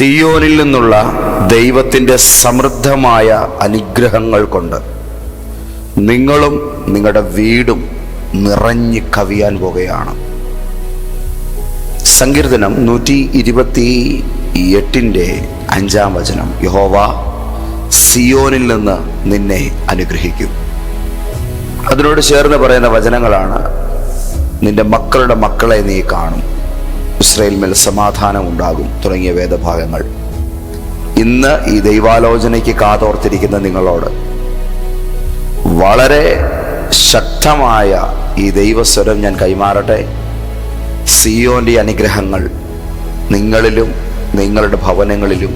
സിയോനിൽ നിന്നുള്ള ദൈവത്തിന്റെ സമൃദ്ധമായ അനുഗ്രഹങ്ങൾ കൊണ്ട് നിങ്ങളും നിങ്ങളുടെ വീടും നിറഞ്ഞ് കവിയാൻ പോകുകയാണ്. സങ്കീർത്തനം നൂറ്റി ഇരുപത്തി എട്ടിന്റെ അഞ്ചാം വചനം. യഹോവ സിയോനിൽ നിന്ന് നിന്നെ അനുഗ്രഹിക്കും. അതിനോട് ചേർന്ന് പറയുന്ന വചനങ്ങളാണ് നിന്റെ മക്കളുടെ മക്കളെ നീ കാണും. ഇസ്രയേൽ മേൽ സമാധാനം ഉണ്ടാകും തുടങ്ങിയ വേദഭാഗങ്ങൾ. ഇന്ന് ഈ ദൈവാലോചനയ്ക്ക് കാതോർത്തിരിക്കുന്ന നിങ്ങളോട് വളരെ ശക്തമായ ഈ ദൈവസ്വരം ഞാൻ കൈമാറട്ടെ. സിയോന്റെ അനുഗ്രഹങ്ങൾ നിങ്ങളിലും നിങ്ങളുടെ ഭവനങ്ങളിലും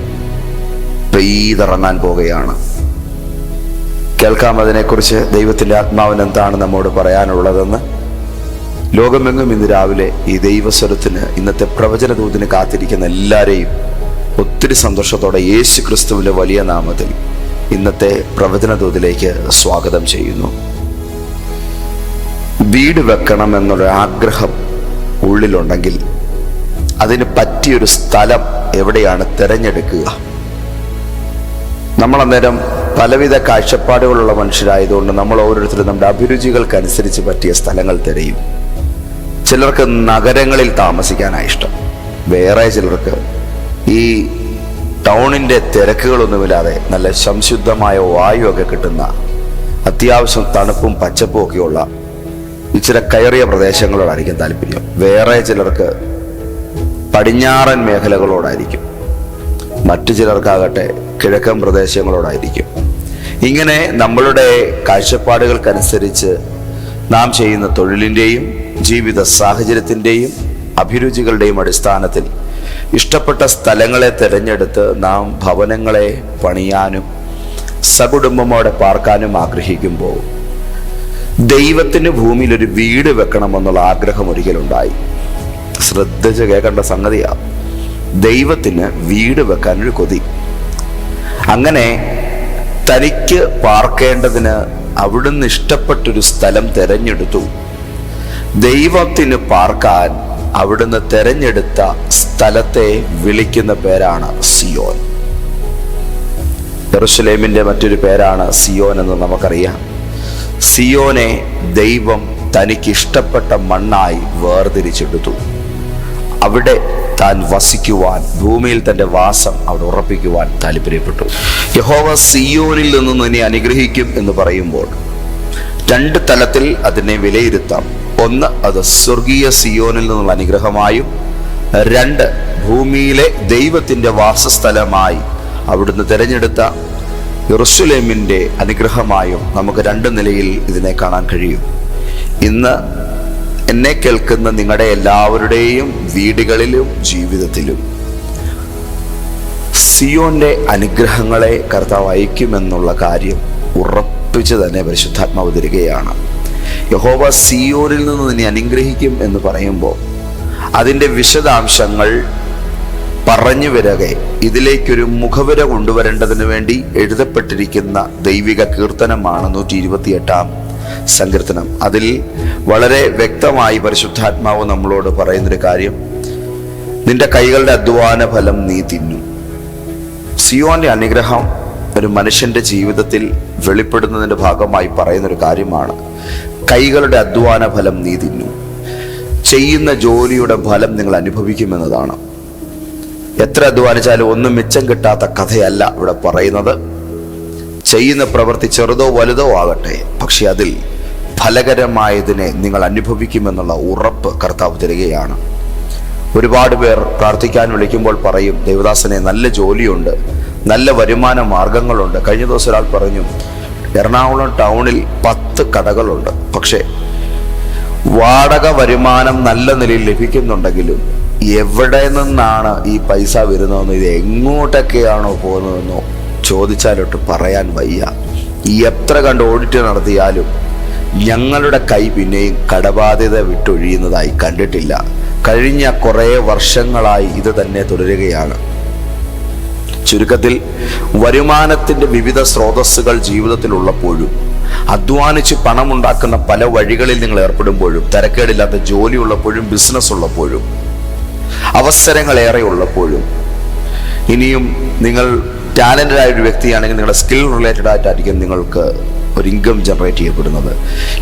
പെയ്തിറങ്ങാൻ പോകുകയാണ് കേൾക്കാം അതിനെക്കുറിച്ച് ദൈവത്തിന്റെ ആത്മാവിന് എന്താണ് നമ്മോട് പറയാനുള്ളതെന്ന്. ലോകമെങ്ങും ഇന്ന് രാവിലെ ഈ ദൈവസ്വരത്തിന് ഇന്നത്തെ പ്രവചന ദൂതിന് കാത്തിരിക്കുന്ന എല്ലാവരെയും ഒത്തിരി സന്തോഷത്തോടെ യേശു ക്രിസ്തുവിന്റെ വലിയ നാമത്തിൽ ഇന്നത്തെ പ്രവചന ദൂതിലേക്ക് സ്വാഗതം ചെയ്യുന്നു. വീട് വെക്കണം എന്നൊരു ആഗ്രഹം ഉള്ളിലുണ്ടെങ്കിൽ അതിന് പറ്റിയൊരു സ്ഥലം എവിടെയാണ് തിരഞ്ഞെടുക്കുക? നമ്മൾ അന്നേരം പലവിധ കാഴ്ചപ്പാടുകളുള്ള മനുഷ്യരായതുകൊണ്ട് നമ്മൾ ഓരോരുത്തരും നമ്മുടെ അഭിരുചികൾക്കനുസരിച്ച് പറ്റിയ സ്ഥലങ്ങൾ തിരയും. ചിലർക്ക് നഗരങ്ങളിൽ താമസിക്കാനാണ് ഇഷ്ടം. വേറെ ചിലർക്ക് ഈ ടൗണിന്റെ തിരക്കുകളൊന്നുമില്ലാതെ നല്ല സംശുദ്ധമായ വായുവൊക്കെ കിട്ടുന്ന അത്യാവശ്യം തണുപ്പും പച്ചപ്പും ഒക്കെയുള്ള ഇച്ചിരി കയറിയ പ്രദേശങ്ങളോടായിരിക്കും താല്പര്യം. വേറെ ചിലർക്ക് പടിഞ്ഞാറൻ മേഖലകളോടായിരിക്കും. മറ്റു ചിലർക്കാകട്ടെ കിഴക്കൻ പ്രദേശങ്ങളോടായിരിക്കും. ഇങ്ങനെ നമ്മളുടെ കാഴ്ചപ്പാടുകൾക്കനുസരിച്ച് നാം ചെയ്യുന്ന തൊഴിലിന്റെയും ജീവിത സാഹചര്യത്തിന്റെയും അഭിരുചികളുടെയും അടിസ്ഥാനത്തിൽ ഇഷ്ടപ്പെട്ട സ്ഥലങ്ങളെ തിരഞ്ഞെടുത്ത് നാം ഭവനങ്ങളെ പണിയാനും സകുടുംബമോടെ പാർക്കാനും ആഗ്രഹിക്കുമ്പോൾ ദൈവത്തിന് ഭൂമിയിൽ ഒരു വീട് വെക്കണമെന്നുള്ള ആഗ്രഹം ഒരിക്കലുണ്ടായി. ശ്രദ്ധിച്ച് കേൾക്കേണ്ട സംഗതിയാണ് ദൈവത്തിന് വീട് വെക്കാനൊരു കൊതി. അങ്ങനെ തനിക്ക് പാർക്കേണ്ടതിന് അവിടുന്ന് ഇഷ്ടപ്പെട്ടൊരു സ്ഥലം തെരഞ്ഞെടുത്തു. ദൈവത്തിന് പാർക്കാൻ അവിടുന്ന് തെരഞ്ഞെടുത്ത സ്ഥലത്തെ വിളിക്കുന്ന പേരാണ് സിയോൻ. ജെറുസലേമിന്റെ മറ്റൊരു പേരാണ് സിയോൻ എന്ന് നമുക്കറിയാം. സിയോനെ ദൈവം തനിക്ക് ഇഷ്ടപ്പെട്ട മണ്ണായി വേർതിരിച്ചെടുത്തു. അവിടെ താൻ വസിക്കുവാൻ ഭൂമിയിൽ തന്റെ വാസം അവിടെ ഉറപ്പിക്കുവാൻ താല്പര്യപ്പെട്ടു. യഹോവ സിയോനിൽ നിന്നും നിന്നെ അനുഗ്രഹിക്കും എന്ന് പറയുമ്പോൾ രണ്ട് തലത്തിൽ അതിനെ വിലയിരുത്താം. ഒന്ന് അത് സ്വർഗീയ സിയോനിൽ നിന്നുള്ള അനുഗ്രഹമായും രണ്ട് ഭൂമിയിലെ ദൈവത്തിന്റെ വാസസ്ഥലമായി അവിടുന്ന് തിരഞ്ഞെടുത്ത യെറുസലേമിന്റെ അനുഗ്രഹമായും നമുക്ക് രണ്ട് നിലയിൽ ഇതിനെ കാണാൻ കഴിയും. ഇന്ന് എന്നെ കേൾക്കുന്ന നിങ്ങളുടെ എല്ലാവരുടെയും വീടുകളിലും ജീവിതത്തിലും സിയോന്റെ അനുഗ്രഹങ്ങളെ കർത്താവ് അയക്കുമെന്നുള്ള കാര്യം ഉറപ്പിച്ച് തന്നെ പരിശുദ്ധാത്മാവ് തരികയാണ്. യഹോവ സിയോനിൽ നിന്ന് നിന്നെ അനുഗ്രഹിക്കും എന്ന് പറയുമ്പോൾ അതിന്റെ വിശദാംശങ്ങൾ പറഞ്ഞു വരകെ. ഇതിലേക്കൊരു മുഖവര കൊണ്ടുവരേണ്ടതിന് വേണ്ടി എഴുതപ്പെട്ടിരിക്കുന്ന ദൈവിക കീർത്തനമാണ് നൂറ്റി ഇരുപത്തിയെട്ടാം സങ്കീർത്തനം. അതിൽ വളരെ വ്യക്തമായി പരിശുദ്ധാത്മാവ് നമ്മളോട് പറയുന്നൊരു കാര്യം. നിന്റെ കൈകളുടെ അധ്വാന ഫലം നീ തിന്നു. സിയോന്റെ അനുഗ്രഹം ഒരു മനുഷ്യന്റെ ജീവിതത്തിൽ വെളിപ്പെടുന്നതിന്റെ ഭാഗമായി പറയുന്നൊരു കാര്യമാണ്. കൈകളുടെ അധ്വാന ഫലം നീ തിന്നു. ചെയ്യുന്ന ജോലിയുടെ ഫലം നിങ്ങൾ അനുഭവിക്കുമെന്നതാണ്. എത്ര അധ്വാനിച്ചാലും ഒന്നും മിച്ചം കിട്ടാത്ത കഥയല്ല ഇവിടെ പറയുന്നത്. ചെയ്യുന്ന പ്രവൃത്തി ചെറുതോ വലുതോ ആകട്ടെ പക്ഷെ അതിൽ ഫലകരമായതിനെ നിങ്ങൾ അനുഭവിക്കുമെന്നുള്ള ഉറപ്പ് കർത്താവ് തരികയാണ്. ഒരുപാട് പേർ പ്രാർത്ഥിക്കാൻ വിളിക്കുമ്പോൾ പറയും ദേവദാസനെ നല്ല ജോലിയുണ്ട് നല്ല വരുമാന മാർഗങ്ങളുണ്ട്. കഴിഞ്ഞ ദിവസം ഒരാൾ പറഞ്ഞു എറണാകുളം ടൗണിൽ പത്ത് കടകളുണ്ട്. പക്ഷേ വാടക വരുമാനം നല്ല നിലയിൽ ലഭിക്കുന്നുണ്ടെങ്കിലും എവിടെ നിന്നാണ് ഈ പൈസ വരുന്നതെന്നോ ഇത് എങ്ങോട്ടൊക്കെയാണോ പോകുന്നതെന്നോ ചോദിച്ചാലോട്ട് പറയാൻ വയ്യ. ഈ എത്ര കണ്ട് ഓഡിറ്റ് നടത്തിയാലും ഞങ്ങളുടെ കൈ പിന്നെയും കടബാധ്യത വിട്ടൊഴിയുന്നതായി കണ്ടിട്ടില്ല. കഴിഞ്ഞ കുറേ വർഷങ്ങളായി ഇത് തന്നെ തുടരുകയാണ്. ചുരുക്കത്തിൽ വരുമാനത്തിന്റെ വിവിധ സ്രോതസ്സുകൾ ജീവിതത്തിൽ ഉള്ളപ്പോഴും അധ്വാനിച്ച് പണമുണ്ടാക്കുന്ന പല വഴികളിൽ നിങ്ങൾ ഏർപ്പെടുമ്പോഴും തിരക്കേടില്ലാത്ത ജോലി ഉള്ളപ്പോഴും ബിസിനസ് ഉള്ളപ്പോഴും അവസരങ്ങൾ ഏറെ ഉള്ളപ്പോഴും ഇനിയും നിങ്ങൾ ടാലന്റഡ് ആയ ഒരു വ്യക്തിയാണെങ്കിൽ നിങ്ങളുടെ സ്കിൽ റിലേറ്റഡ് ആയിട്ടായിരിക്കും നിങ്ങൾക്ക് ഒരു ഇൻകം ജനറേറ്റ് ചെയ്യപ്പെടുന്നത്.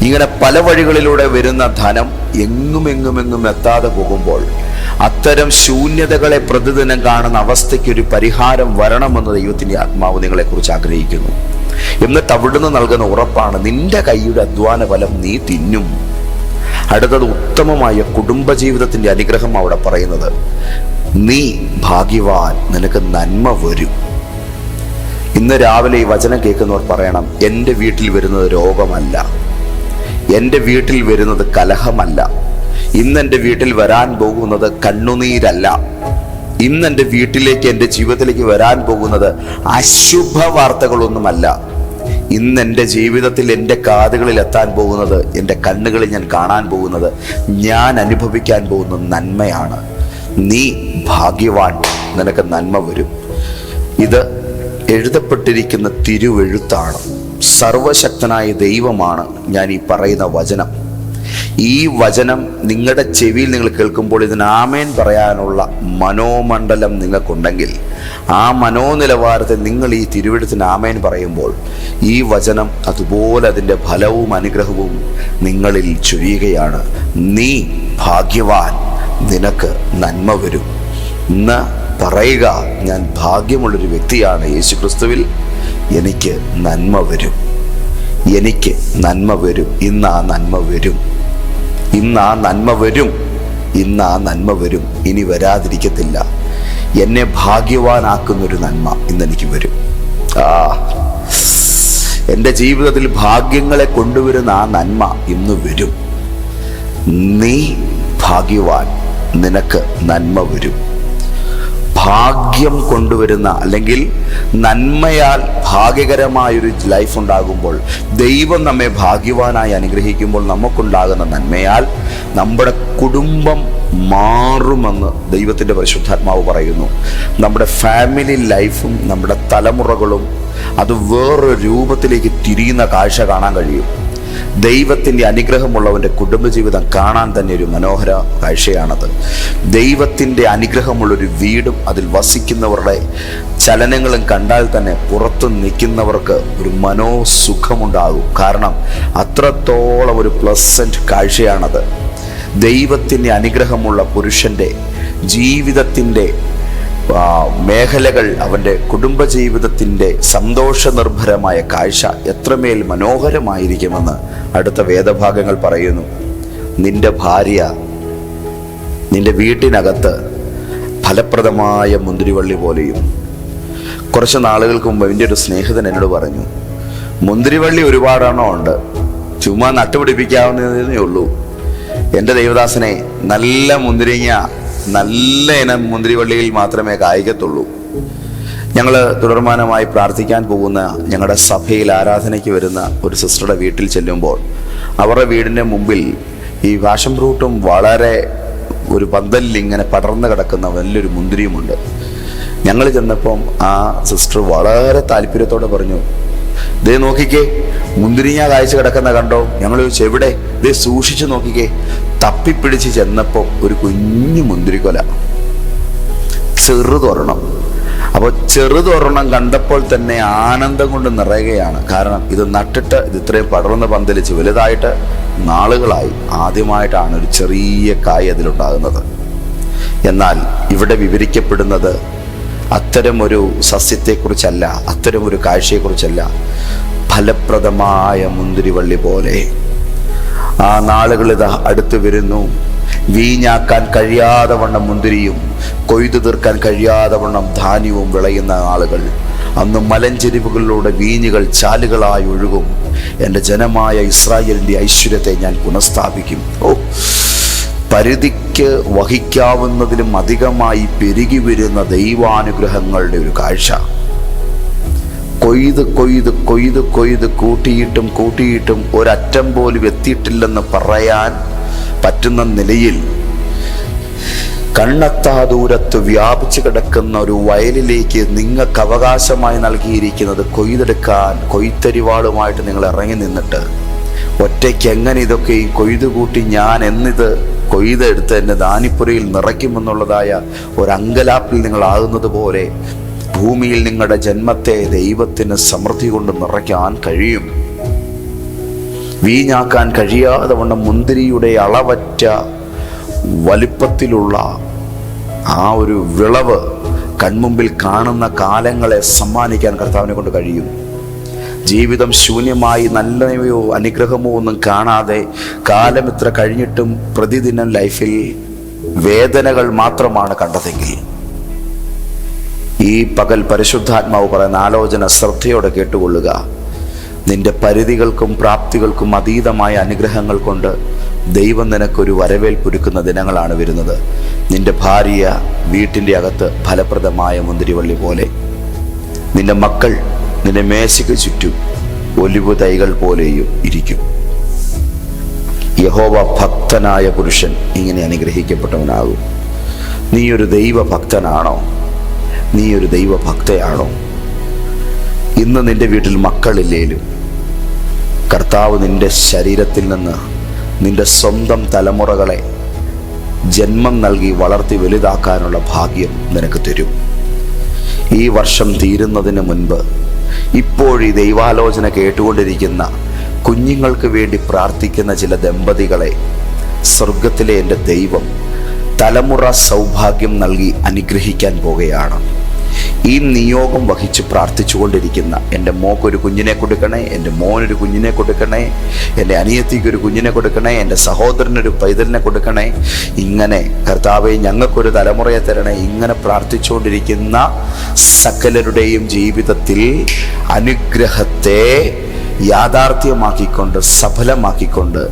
ഇങ്ങനെ പല വഴികളിലൂടെ വരുന്ന ധനം എങ്ങും എങ്ങും എങ്ങും എത്താതെ പോകുമ്പോൾ അത്തരം ശൂന്യതകളെ പ്രതിദിനം കാണുന്ന അവസ്ഥയ്ക്ക് ഒരു പരിഹാരം വരണമെന്ന് ദൈവത്തിന്റെ ആത്മാവ് നിങ്ങളെക്കുറിച്ച് ആഗ്രഹിക്കുന്നു. എന്നിട്ട് അവിടുന്ന് നൽകുന്ന ഉറപ്പാണ് നിന്റെ കൈയുടെ അധ്വാന ഫലം നീ തിന്നും. അടുത്തത് ഉത്തമമായ കുടുംബജീവിതത്തിന്റെ അനുഗ്രഹം അവിടെ പറയുന്നത് നീ ഭാഗ്യവാൻ നിനക്ക് നന്മ വരും. ഇന്ന് രാവിലെ ഈ വചനം കേൾക്കുന്നവർ പറയണം എന്റെ വീട്ടിൽ വരുന്നത് രോഗമല്ല. എന്റെ വീട്ടിൽ വരുന്നത് കലഹമല്ല. ഇന്ന് എന്റെ വീട്ടിൽ വരാൻ പോകുന്നത് കണ്ണുനീരല്ല. ഇന്ന് എന്റെ വീട്ടിലേക്ക് എന്റെ ജീവിതത്തിലേക്ക് വരാൻ പോകുന്നത് അശുഭ വാർത്തകളൊന്നുമല്ല. ഇന്ന് എന്റെ ജീവിതത്തിൽ എന്റെ കാതുകളിൽ എത്താൻ പോകുന്നത് എന്റെ കണ്ണുകളിൽ ഞാൻ കാണാൻ പോകുന്നത് ഞാൻ അനുഭവിക്കാൻ പോകുന്ന നന്മയാണ്. നീ ഭാഗ്യവാൻ. നിനക്ക് നന്മ വരും. ഇത് എഴുതപ്പെട്ടിരിക്കുന്ന തിരുവെഴുത്താണ്. സർവശക്തനായ ദൈവമാണ് ഞാൻ ഈ പറയുന്ന വചനം. ഈ വചനം നിങ്ങളുടെ ചെവിയിൽ നിങ്ങൾ കേൾക്കുമ്പോൾ ഇതിന് ആമേൻ പറയാനുള്ള മനോമണ്ഡലം നിങ്ങൾക്കുണ്ടെങ്കിൽ ആ മനോനിലവാരത്തെ നിങ്ങൾ ഈ തിരുവിടത്തിന് ആമേൻ പറയുമ്പോൾ ഈ വചനം അതുപോലെ അതിന്റെ ഫലവും അനുഗ്രഹവും നിങ്ങളിൽ ചൊരിയുകയാണ്. നീ ഭാഗ്യവാൻ നിനക്ക് നന്മ വരും. ഇന്ന് പറയുക ഞാൻ ഭാഗ്യമുള്ളൊരു വ്യക്തിയാണ് യേശു ക്രിസ്തുവിൽ എനിക്ക് നന്മ വരും. എനിക്ക് നന്മ വരും. ഇന്ന് ആ നന്മ വരും. ഇന്ന് ആ നന്മ വരും. ഇന്ന് ആ നന്മ വരും. ഇനി വരാതിരിക്കത്തില്ല. എന്നെ ഭാഗ്യവാനാക്കുന്നൊരു നന്മ ഇന്നെനിക്ക് വരും. ആ. എന്റെ ജീവിതത്തിൽ ഭാഗ്യങ്ങളെ കൊണ്ടുവരുന്ന ആ നന്മ ഇന്ന് വരും. നീ ഭാഗ്യവാൻ. നിനക്ക് നന്മ വരും. ഭാഗ്യം കൊണ്ടുവരുന്ന അല്ലെങ്കിൽ നന്മയാൽ ഭാഗ്യകരമായൊരു ലൈഫ് ഉണ്ടാകുമ്പോൾ ദൈവം നമ്മെ ഭാഗ്യവാനായി അനുഗ്രഹിക്കുമ്പോൾ നമുക്കുണ്ടാകുന്ന നന്മയാൽ നമ്മുടെ കുടുംബം മാറുമെന്ന് ദൈവത്തിന്റെ പരിശുദ്ധാത്മാവ് പറയുന്നു. നമ്മുടെ ഫാമിലി ലൈഫും നമ്മുടെ തലമുറകളും അത് വേറൊരു രൂപത്തിലേക്ക് തിരിയുന്ന കാഴ്ച കാണാൻ കഴിയും. ദൈവത്തിന്റെ അനുഗ്രഹമുള്ളവന്റെ കുടുംബജീവിതം കാണാൻ തന്നെ ഒരു മനോഹര കാഴ്ചയാണത്. ദൈവത്തിന്റെ അനുഗ്രഹമുള്ളൊരു വീടും അതിൽ വസിക്കുന്നവരുടെ ചലനങ്ങളും കണ്ടാൽ തന്നെ പുറത്തു നിൽക്കുന്നവർക്ക് ഒരു മനോസുഖമുണ്ടാകും. കാരണം അത്രത്തോളം ഒരു പ്ലസന്റ് കാഴ്ചയാണത്. ദൈവത്തിന്റെ അനുഗ്രഹമുള്ള പുരുഷന്റെ ജീവിതത്തിന്റെ മേഖലകൾ അവന്റെ കുടുംബജീവിതത്തിന്റെ സന്തോഷനിർഭരമായ കാഴ്ച എത്രമേൽ മനോഹരമായിരിക്കുമെന്ന് അടുത്ത വേദഭാഗങ്ങൾ പറയുന്നു. നിന്റെ ഭാര്യ നിന്റെ വീട്ടിനകത്ത് ഫലപ്രദമായ മുന്തിരിവള്ളി പോലെയും കുറച്ച് നാളുകൾക്ക് മുമ്പ് എന്റെ ഒരു സ്നേഹിതൻ എന്നോട് പറഞ്ഞു മുന്തിരിവള്ളി ഒരുപാടെണ്ണം ഉണ്ട്. ചുമ്മാ നട്ടുപിടിപ്പിക്കാവുന്നതേ ഉള്ളൂ. എന്റെ ദൈവദാസനെ നല്ല മുന്തിരിങ്ങ നല്ല ഇനം മുന്തിരിവള്ളിയിൽ മാത്രമേ കായ്ക്കത്തുള്ളൂ. ഞങ്ങൾ തുടർമാനമായി പ്രാർത്ഥിക്കാൻ പോകുന്ന ഞങ്ങളുടെ സഭയിൽ ആരാധനയ്ക്ക് വരുന്ന ഒരു സിസ്റ്ററുടെ വീട്ടിൽ ചെല്ലുമ്പോൾ അവരുടെ വീടിന്റെ മുമ്പിൽ ഈ വാഷം ഫ്രൂട്ടും വളരെ ഒരു പന്തലിൽ ഇങ്ങനെ പടർന്നു കിടക്കുന്ന വലിയൊരു മുന്തിരിയുമുണ്ട്. ഞങ്ങൾ ചെന്നപ്പം ആ സിസ്റ്റർ വളരെ താല്പര്യത്തോടെ പറഞ്ഞു ദേ നോക്കിക്കേ മുന്തിരിങ്ങ കാഴ്ച കിടക്കുന്ന കണ്ടോ? ഞങ്ങൾ ചോദിച്ചു എവിടെ ദേ സൂക്ഷിച്ചു നോക്കിക്കേ. തപ്പിപ്പിടിച്ച് ചെന്നപ്പോൾ ഒരു കുഞ്ഞു മുന്തിരിക്കൊല. ചെറുതൊരെണ്ണം. അപ്പോൾ ചെറുതൊരെണ്ണം കണ്ടപ്പോൾ തന്നെ ആനന്ദം കൊണ്ട് നിറയുകയാണ്. കാരണം ഇത് നട്ടിട്ട് ഇത് ഇത്രയും പടർന്ന് പന്തലിച്ച് വലുതായിട്ട് നാളുകളായി ആദ്യമായിട്ടാണ് ഒരു ചെറിയ കായ് അതിലുണ്ടാകുന്നത്. എന്നാൽ ഇവിടെ വിവരിക്കപ്പെടുന്നത് അത്തരമൊരു സസ്യത്തെക്കുറിച്ചല്ല അത്തരമൊരു കാഴ്ചയെക്കുറിച്ചല്ല ഫലപ്രദമായ മുന്തിരിവള്ളി പോലെ. ആ നാളുകൾ ഇതാ അടുത്ത് വരുന്നു. വീഞ്ഞാക്കാൻ കഴിയാതെ വണ്ണം മുന്തിരിയും കൊയ്തു തീർക്കാൻ കഴിയാതെ വണ്ണം ധാന്യവും വിളയുന്ന ആളുകൾ. അന്ന് മലഞ്ചെരിവുകളിലൂടെ വീഞ്ഞുകൾ ചാലുകളായി ഒഴുകും. എന്റെ ജനമായ ഇസ്രായേലിന്റെ ഐശ്വര്യത്തെ ഞാൻ പുനഃസ്ഥാപിക്കും. ഓ പരിധിക്ക് വഹിക്കാവുന്നതിലും അധികമായി പെരുകി വരുന്ന ദൈവാനുഗ്രഹങ്ങളുടെ ഒരു കാഴ്ച. കൊയ്ത് കൊയ്ത് കൊയ്ത് കൊയ്ത് കൂട്ടിയിട്ടും കൂട്ടിയിട്ടും ഒരറ്റം പോലും എത്തിയിട്ടില്ലെന്ന് പറയാൻ പറ്റുന്ന നിലയിൽ കണ്ണെത്താ ദൂരത്ത് വ്യാപിച്ചു കിടക്കുന്ന ഒരു വയലിലേക്ക് നിങ്ങൾക്ക് അവകാശമായി നൽകിയിരിക്കുന്നത് കൊയ്തെടുക്കാൻ കൊയ്ത്തരിവാളുമായിട്ട് നിങ്ങൾ ഇറങ്ങി നിന്നിട്ട്. ഒറ്റയ്ക്ക് എങ്ങനെ ഇതൊക്കെ ഈ കൊയ്തു കൂട്ടി ഞാൻ എന്നിത് കൊയ്തെടുത്ത് എന്റെ ദാനിപ്പുരയിൽ നിറയ്ക്കുമെന്നുള്ളതായ ഒരങ്കലാപ്പിൽ നിങ്ങളാകുന്നത് പോലെ ഭൂമിയിൽ നിങ്ങളുടെ ജന്മത്തെ ദൈവത്തിന് സമൃദ്ധി കൊണ്ട് നിറയ്ക്കാൻ കഴിയും. വീഞ്ഞാക്കാൻ കഴിയാതെ വണ്ണം മുന്തിരിയുടെ അളവറ്റ വലിപ്പത്തിലുള്ള ആ ഒരു വിളവ് കൺമുമ്പിൽ കാണുന്ന കാലങ്ങളെ സമ്മാനിക്കാൻ കർത്താവിനെ കൊണ്ട് കഴിയും. ജീവിതം ശൂന്യമായി നല്ലയോ അനുഗ്രഹമോ ഒന്നും കാണാതെ കാലം ഇത്ര കഴിഞ്ഞിട്ടും പ്രതിദിനം ലൈഫിൽ വേദനകൾ മാത്രമാണ് കണ്ടതെങ്കിൽ ഈ പകൽ പരിശുദ്ധാത്മാവ് പറയുന്ന ആലോചന ശ്രദ്ധയോടെ കേട്ടുകൊള്ളുക. നിന്റെ പരിധികൾക്കും പ്രാപ്തികൾക്കും അതീതമായ അനുഗ്രഹങ്ങൾ കൊണ്ട് ദൈവം നിനക്കൊരു വരവേൽപ്പൊരുക്കുന്ന ദിനങ്ങളാണ് വരുന്നത്. നിന്റെ ഭാര്യ വീട്ടിന്റെ അകത്ത് ഫലപ്രദമായ മുന്തിരിവള്ളി പോലെ. നിന്റെ മക്കൾ നിന്റെ മേശയ്ക്ക് ചുറ്റും ഒലിവ് തൈകൾ പോലെയും ഇരിക്കും. യഹോവ ഭക്തനായ പുരുഷൻ ഇങ്ങനെ അനുഗ്രഹിക്കപ്പെട്ടവനാകും. നീ ഒരു ദൈവഭക്തനാണോ? നീ ഒരു ദൈവഭക്തയാണോ? ഇന്ന് നിന്റെ വീട്ടിൽ മക്കളില്ലേലും കർത്താവ് നിന്റെ ശരീരത്തിൽ നിന്ന് നിന്റെ സ്വന്തം തലമുറകളെ ജന്മം നൽകി വളർത്തി വലുതാക്കാനുള്ള ഭാഗ്യം നിനക്ക് തരും. ഈ വർഷം തീരുന്നതിന് മുൻപ് ഇപ്പോഴീ ദൈവാലോചന കേട്ടുകൊണ്ടിരിക്കുന്ന കുഞ്ഞുങ്ങൾക്ക് വേണ്ടി പ്രാർത്ഥിക്കുന്ന ചില ദമ്പതികളെ സ്വർഗത്തിലെ എന്റെ ദൈവം തലമുറ സൗഭാഗ്യം നൽകി അനുഗ്രഹിക്കാൻ പോകുകയാണ് ഈ നിയോഗം വഹിച്ച് പ്രാർത്ഥിച്ചുകൊണ്ടിരിക്കുന്ന എന്റെ മോക്കൊരു കുഞ്ഞിനെ കൊടുക്കണേ എന്റെ മോനൊരു കുഞ്ഞിനെ കൊടുക്കണേ എന്റെ അനിയത്തിക്ക് ഒരു കുഞ്ഞിനെ കൊടുക്കണേ എന്റെ സഹോദരനൊരു പൈതലിനെ കൊടുക്കണേ. ഇങ്ങനെ കർത്താവെ ഞങ്ങൾക്കൊരു തലമുറയെ തരണേ. ഇങ്ങനെ പ്രാർത്ഥിച്ചുകൊണ്ടിരിക്കുന്ന സകലരുടെയും ജീവിതത്തിൽ അനുഗ്രഹത്തെ യാഥാർത്ഥ്യമാക്കിക്കൊണ്ട് സഫലമാക്കിക്കൊണ്ട്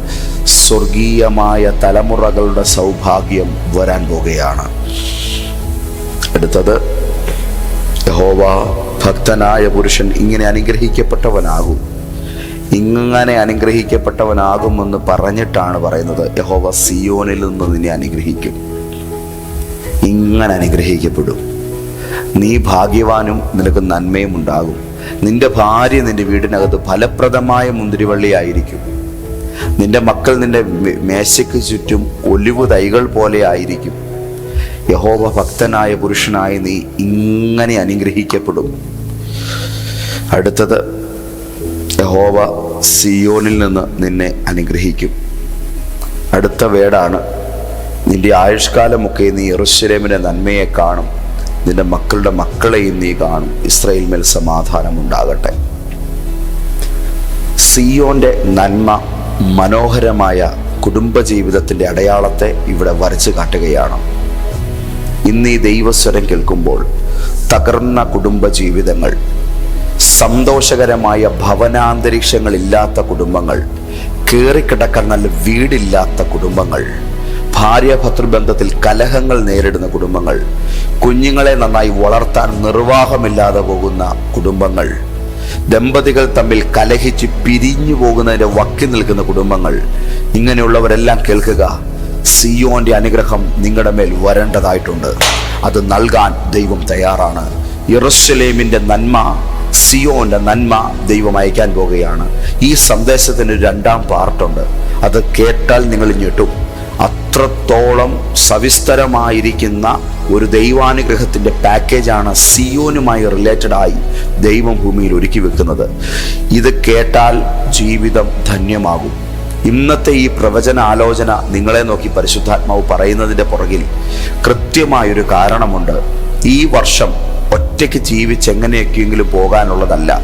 സ്വർഗീയമായ തലമുറകളുടെ സൗഭാഗ്യം വരാൻ പോകുകയാണ് അടുത്തത് യഹോവ ഭക്തനായ പുരുഷൻ ഇങ്ങനെ അനുഗ്രഹിക്കപ്പെട്ടവനാകും. ഇങ്ങനെ അനുഗ്രഹിക്കപ്പെട്ടവനാകുമെന്ന് പറഞ്ഞിട്ടാണ് പറയുന്നത്. യഹോവ സിയോനിൽ നിന്ന് നിന്നെ അനുഗ്രഹിക്കും. ഇങ്ങനെ അനുഗ്രഹിക്കപ്പെടും. നീ ഭാഗ്യവാനും നിനക്ക് നന്മയും ഉണ്ടാകും. നിന്റെ ഭാര്യ നിന്റെ വീടിനകത്ത് ഫലപ്രദമായ മുന്തിരിവള്ളിയായിരിക്കും. നിന്റെ മക്കൾ നിന്റെ മേശയ്ക്ക് ചുറ്റും ഒലിവ് തൈകൾ പോലെ ആയിരിക്കും. യഹോവ ഭക്തനായ പുരുഷനായി നീ ഇങ്ങനെ അനുഗ്രഹിക്കപ്പെടും. അടുത്തത് യഹോവ സിയോനിൽ നിന്ന് നിന്നെ അനുഗ്രഹിക്കും. അടുത്ത വേടാണ് നിന്റെ ആയുഷ്കാലമൊക്കെ നീ യെറുശലേമിന്റെ നന്മയെ കാണും. നിന്റെ മക്കളുടെ മക്കളെയും നീ കാണും. ഇസ്രയേൽമേൽ സമാധാനം ഉണ്ടാകട്ടെ സിയോന്റെ നന്മ മനോഹരമായ കുടുംബജീവിതത്തിന്റെ അടയാളത്തെ ഇവിടെ വരച്ചു കാട്ടുകയാണ്. ഇന്ന് ഈ ദൈവസ്വരം കേൾക്കുമ്പോൾ തകർന്ന കുടുംബ ജീവിതങ്ങൾ സന്തോഷകരമായ ഭവനാന്തരീക്ഷങ്ങളില്ലാത്ത കുടുംബങ്ങൾ കയറിക്കിടക്കാൻ നല്ല വീടില്ലാത്ത കുടുംബങ്ങൾ ഭാര്യ ഭർത്തൃബന്ധത്തിൽ കലഹങ്ങൾ നേരിടുന്ന കുടുംബങ്ങൾ കുഞ്ഞുങ്ങളെ നന്നായി വളർത്താൻ നിർവാഹമില്ലാതെ പോകുന്ന കുടുംബങ്ങൾ ദമ്പതികൾ തമ്മിൽ കലഹിച്ച് പിരിഞ്ഞു പോകുന്നതിന്റെ വക്കി നിൽക്കുന്ന കുടുംബങ്ങൾ ഇങ്ങനെയുള്ളവരെല്ലാം കേൾക്കുക. സിയോന്റെ അനുഗ്രഹം നിങ്ങളുടെ മേൽ വരേണ്ടതായിട്ടുണ്ട്. അത് നൽകാൻ ദൈവം തയ്യാറാണ്. യെറുശലേമിന്റെ നന്മ സിയോന്റെ നന്മ ദൈവം അയക്കാൻ പോകുകയാണ് ഈ സന്ദേശത്തിന് രണ്ടാം പാർട്ടുണ്ട്. അത് കേട്ടാൽ നിങ്ങൾ ഞെട്ടും അത്രത്തോളം സവിസ്തരമായിരിക്കുന്ന ഒരു ദൈവാനുഗ്രഹത്തിന്റെ പാക്കേജാണ് സിയോനുമായി റിലേറ്റഡ് ആയി ദൈവം ഭൂമിയിൽ ഒരുക്കി വെക്കുന്നത്. ഇത് കേട്ടാൽ ജീവിതം ധന്യമാകും. ഇന്നത്തെ ഈ പ്രവചന ആലോചന നിങ്ങളെ നോക്കി പരിശുദ്ധാത്മാവ് പറയുന്നതിന്റെ പുറകിൽ കൃത്യമായൊരു കാരണമുണ്ട്. ഈ വർഷം ഒറ്റയ്ക്ക് ജീവിച്ച് എങ്ങനെയൊക്കെയെങ്കിലും പോകാനുള്ളതല്ല.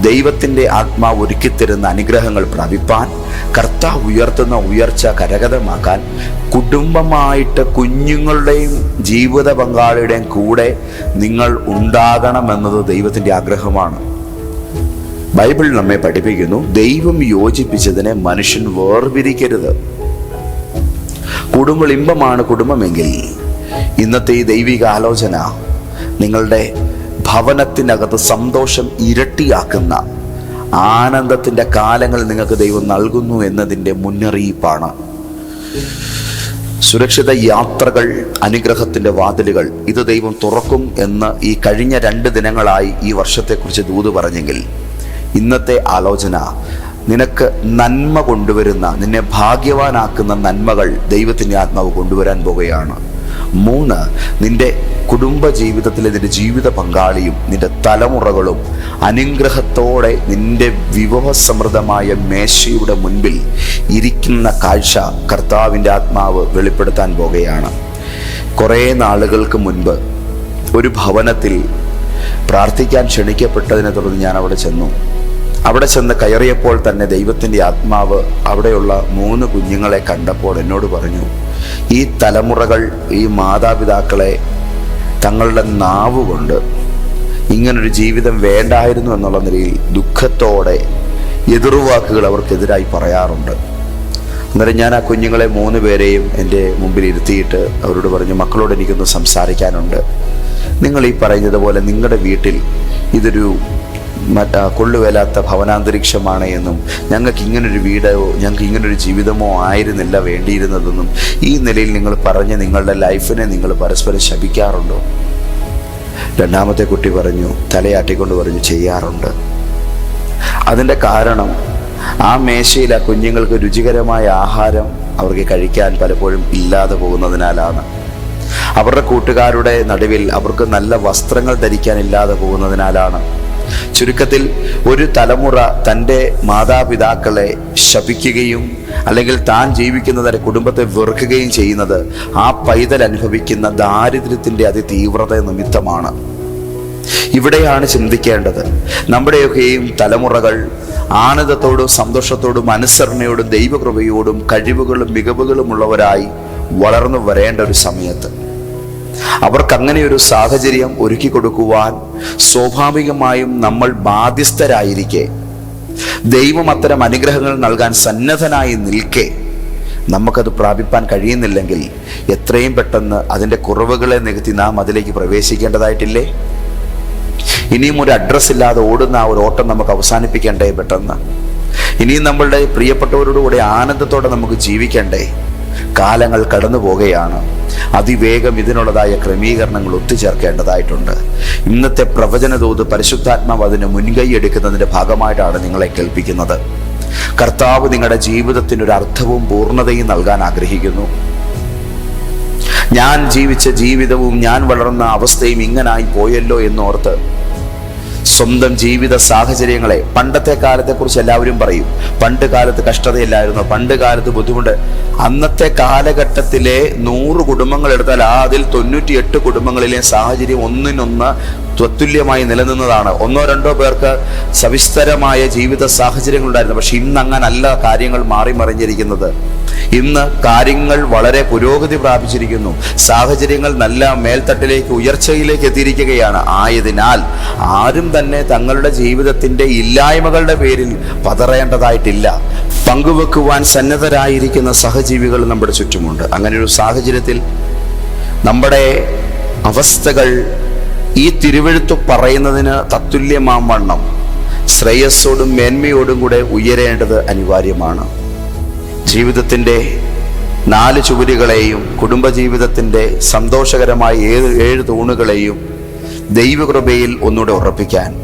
ദൈവത്തിന്റെ ആത്മാവ് ഒരുക്കിത്തരുന്ന അനുഗ്രഹങ്ങൾ പ്രാപിപ്പാൻ കർത്താവ് ഉയർത്തുന്ന ഉയർച്ച കരഗതമാക്കാൻ കുടുംബമായിട്ട് കുഞ്ഞുങ്ങളുടെയും ജീവിത പങ്കാളിയുടെയും കൂടെ നിങ്ങൾ ഉണ്ടാകണമെന്നത് ദൈവത്തിന്റെ ആഗ്രഹമാണ്. ബൈബിൾ നമ്മെ പഠിപ്പിക്കുന്നു. ദൈവം യോജിപ്പിച്ചതിനെ മനുഷ്യൻ വേർപിരിക്കരുത്. കുടുംബ ഇമ്പമാണ് കുടുംബമെങ്കിൽ ഇന്നത്തെ ഈ ദൈവിക ആലോചന നിങ്ങളുടെ ഭവനത്തിനകത്ത് സന്തോഷം ഇരട്ടിയാക്കുന്ന ആനന്ദത്തിന്റെ കാലങ്ങൾ നിങ്ങൾക്ക് ദൈവം നൽകുന്നു എന്നതിന്റെ മുന്നറിയിപ്പാണ്. സുരക്ഷിത യാത്രകൾ അനുഗ്രഹത്തിന്റെ വാതിലുകൾ ഇത് ദൈവം തുറക്കും എന്ന് ഈ കഴിഞ്ഞ രണ്ട് ദിനങ്ങളായി ഈ വർഷത്തെക്കുറിച്ച് ദൂത് പറഞ്ഞെങ്കിൽ ഇന്നത്തെ ആലോചന നിനക്ക് നന്മ കൊണ്ടുവരുന്ന നിന്നെ ഭാഗ്യവാനാക്കുന്ന നന്മകൾ ദൈവത്തിന്റെ ആത്മാവ് കൊണ്ടുവരാൻ പോവുകയാണ്. മൂന്ന് നിന്റെ കുടുംബ ജീവിതത്തിലെ നിന്റെ ജീവിത പങ്കാളിയും നിന്റെ തലമുറകളും അനുഗ്രഹത്തോടെ നിന്റെ വിഭവസമൃദ്ധമായ മേശയുടെ മുൻപിൽ ഇരിക്കുന്ന കാഴ്ച കർത്താവിന്റെ ആത്മാവ് വെളിപ്പെടുത്താൻ പോകുകയാണ് കുറേ നാളുകൾക്ക് മുൻപ് ഒരു ഭവനത്തിൽ പ്രാർത്ഥിക്കാൻ ക്ഷണിക്കപ്പെട്ടതിനെ തുടർന്ന് ഞാൻ അവിടെ ചെന്നു. അവിടെ ചെന്ന് കയറിയപ്പോൾ തന്നെ ദൈവത്തിന്റെ ആത്മാവ് അവിടെയുള്ള മൂന്ന് കുഞ്ഞുങ്ങളെ കണ്ടപ്പോൾ എന്നോട് പറഞ്ഞു ഈ തലമുറകൾ ഈ മാതാപിതാക്കളെ തങ്ങളുടെ നാവ് കൊണ്ട് ഇങ്ങനൊരു ജീവിതം വേണ്ടായിരുന്നു എന്നുള്ള നിലയിൽ ദുഃഖത്തോടെ എതിർവാക്കുകൾ അവർക്കെതിരായി പറയാറുണ്ട്. അന്നേരം ഞാൻ ആ കുഞ്ഞുങ്ങളെ മൂന്ന് പേരെയും എന്റെ മുമ്പിൽ ഇരുത്തിയിട്ട് അവരോട് പറഞ്ഞു മക്കളോട് എനിക്കൊന്ന് സംസാരിക്കാനുണ്ട്. നിങ്ങൾ ഈ പറയുന്നത് പോലെ നിങ്ങളുടെ വീട്ടിൽ ഇതൊരു കൊള്ളുവേലാത്ത ഭവനാന്തരീക്ഷമാണ് എന്നും ഞങ്ങൾക്ക് ഇങ്ങനൊരു വീടോ ഞങ്ങൾക്ക് ഇങ്ങനൊരു ജീവിതമോ ആയിരുന്നില്ല വേണ്ടിയിരുന്നതെന്നും ഈ നിലയിൽ നിങ്ങൾ പറഞ്ഞ് നിങ്ങളുടെ ലൈഫിനെ നിങ്ങൾ പരസ്പരം ശപിക്കാറുണ്ടോ? രണ്ടാമത്തെ കുട്ടി പറഞ്ഞു തലയാട്ടിക്കൊണ്ട് പറഞ്ഞു ചെയ്യാറുണ്ട്. അതിന്റെ കാരണം ആ മേശയിൽ ആ കുഞ്ഞുങ്ങൾക്ക് രുചികരമായ ആഹാരം അവർക്ക് കഴിക്കാൻ പലപ്പോഴും ഇല്ലാതെ പോകുന്നതിനാലാണ്. അവരുടെ കൂട്ടുകാരുടെ നടുവിൽ അവർക്ക് നല്ല വസ്ത്രങ്ങൾ ധരിക്കാൻ ഇല്ലാതെ പോകുന്നതിനാലാണ്. ചുരുക്കത്തിൽ ഒരു തലമുറ തന്റെ മാതാപിതാക്കളെ ശപിക്കുകയും അല്ലെങ്കിൽ താൻ ജീവിക്കുന്ന തന്റെ കുടുംബത്തെ വെറുക്കുകയും ചെയ്യുന്നത് ആ പൈതൽ അനുഭവിക്കുന്ന ദാരിദ്ര്യത്തിന്റെ അതിതീവ്രത നിമിത്തമാണ്. ഇവിടെയാണ് ചിന്തിക്കേണ്ടത്. നമ്മുടെയൊക്കെയും തലമുറകൾ ആനന്ദത്തോടും സന്തോഷത്തോടും അനുസരണയോടും ദൈവകൃപയോടും കഴിവുകളും മികവുകളും ഉള്ളവരായി വളർന്നു വരേണ്ട ഒരു സമയത്ത്. അവർക്ക് അങ്ങനെ ഒരു സാഹചര്യം ഒരുക്കി കൊടുക്കുവാൻ സ്വാഭാവികമായും നമ്മൾ ബാധ്യസ്ഥരായിരിക്കെ. ദൈവം അത്തരം അനുഗ്രഹങ്ങൾ നൽകാൻ സന്നദ്ധനായി നിൽക്കെ. നമുക്കത് പ്രാപിപ്പാൻ കഴിയുന്നില്ലെങ്കിൽ എത്രയും പെട്ടെന്ന് അതിന്റെ കുറവുകളെ നികത്തി നാം അതിലേക്ക് പ്രവേശിക്കേണ്ടതായിട്ടില്ലേ? ഇനിയും ഒരു അഡ്രസ് ഇല്ലാതെ ഓടുന്ന ആ ഒരു ഓട്ടം നമുക്ക് അവസാനിപ്പിക്കേണ്ടേ പെട്ടെന്ന്. ഇനിയും നമ്മളുടെ പ്രിയപ്പെട്ടവരോടുകൂടെ ആനന്ദത്തോടെ നമുക്ക് ജീവിക്കണ്ടേ. കാലങ്ങൾ കടന്നു പോകുകയാണ് അതിവേഗം ഇതിനുള്ളതായ ക്രമീകരണങ്ങൾ ഒത്തുചേർക്കേണ്ടതായിട്ടുണ്ട്. ഇന്നത്തെ പ്രവചന തോത് പരിശുദ്ധാത്മാവ് അതിന് മുൻകൈ എടുക്കുന്നതിന്റെ ഭാഗമായിട്ടാണ് നിങ്ങളെ കേൾപ്പിക്കുന്നത്. കർത്താവ് നിങ്ങളുടെ ജീവിതത്തിന് ഒരു അർത്ഥവും പൂർണതയും നൽകാൻ ആഗ്രഹിക്കുന്നു. ഞാൻ ജീവിച്ച ജീവിതവും ഞാൻ വളർന്ന അവസ്ഥയും ഇങ്ങനായി പോയല്ലോ എന്നോർത്ത് സ്വന്തം ജീവിത സാഹചര്യങ്ങളെ പണ്ടത്തെ കാലത്തെക്കുറിച്ച് എല്ലാവരും പറയും. പണ്ട് കാലത്ത് കഷ്ടതയില്ലായിരുന്നു. പണ്ട് കാലത്ത് ബുദ്ധിമുട്ട്. അന്നത്തെ കാലഘട്ടത്തിലെ നൂറ് കുടുംബങ്ങൾ എടുത്താൽ ആ അതിൽ തൊണ്ണൂറ്റിയെട്ട് കുടുംബങ്ങളിലെ സാഹചര്യം ഒന്നിനൊന്ന് തത്തുല്യമായി നിലനിന്നതാണ്. ഒന്നോ രണ്ടോ പേർക്ക് സവിസ്തരമായ ജീവിത സാഹചര്യങ്ങൾ ഉണ്ടായിരുന്നു പക്ഷെ ഇന്ന് അങ്ങനല്ല കാര്യങ്ങൾ മാറി മറിഞ്ഞിരിക്കുന്നത് ഇന്ന് കാര്യങ്ങൾ വളരെ പുരോഗതി പ്രാപിച്ചിരിക്കുന്നു. സാഹചര്യങ്ങൾ നല്ല മേൽത്തട്ടിലേക്ക് ഉയർച്ചയിലേക്ക് എത്തിയിരിക്കുകയാണ്. ആയതിനാൽ ആരും തന്നെ തങ്ങളുടെ ജീവിതത്തിന്റെ ഇല്ലായ്മകളുടെ പേരിൽ പതറേണ്ടതായിട്ടില്ല. പങ്കുവെക്കുവാൻ സന്നദ്ധരായിരിക്കുന്ന സഹജീവികൾ നമ്മുടെ ചുറ്റുമുണ്ട്. അങ്ങനെ ഒരു സാഹചര്യത്തിൽ നമ്മുടെ അവസ്ഥകൾ ഈ തിരുവഴുത്ത് പറയുന്നതിന് തത്തുല്യമാം വണ്ണം. ശ്രേയസ്സോടും മേന്മയോടും കൂടെ ഉയരേണ്ടത് അനിവാര്യമാണ്. ജീവിതത്തിന്റെ നാല് ചുവരുകളെയും കുടുംബജീവിതത്തിന്റെ സന്തോഷകരമായ ഏഴ് ഏഴ് തൂണുകളെയും ദൈവകൃപയിൽ ഒന്നുകൂടെ ഉറപ്പിക്കാൻ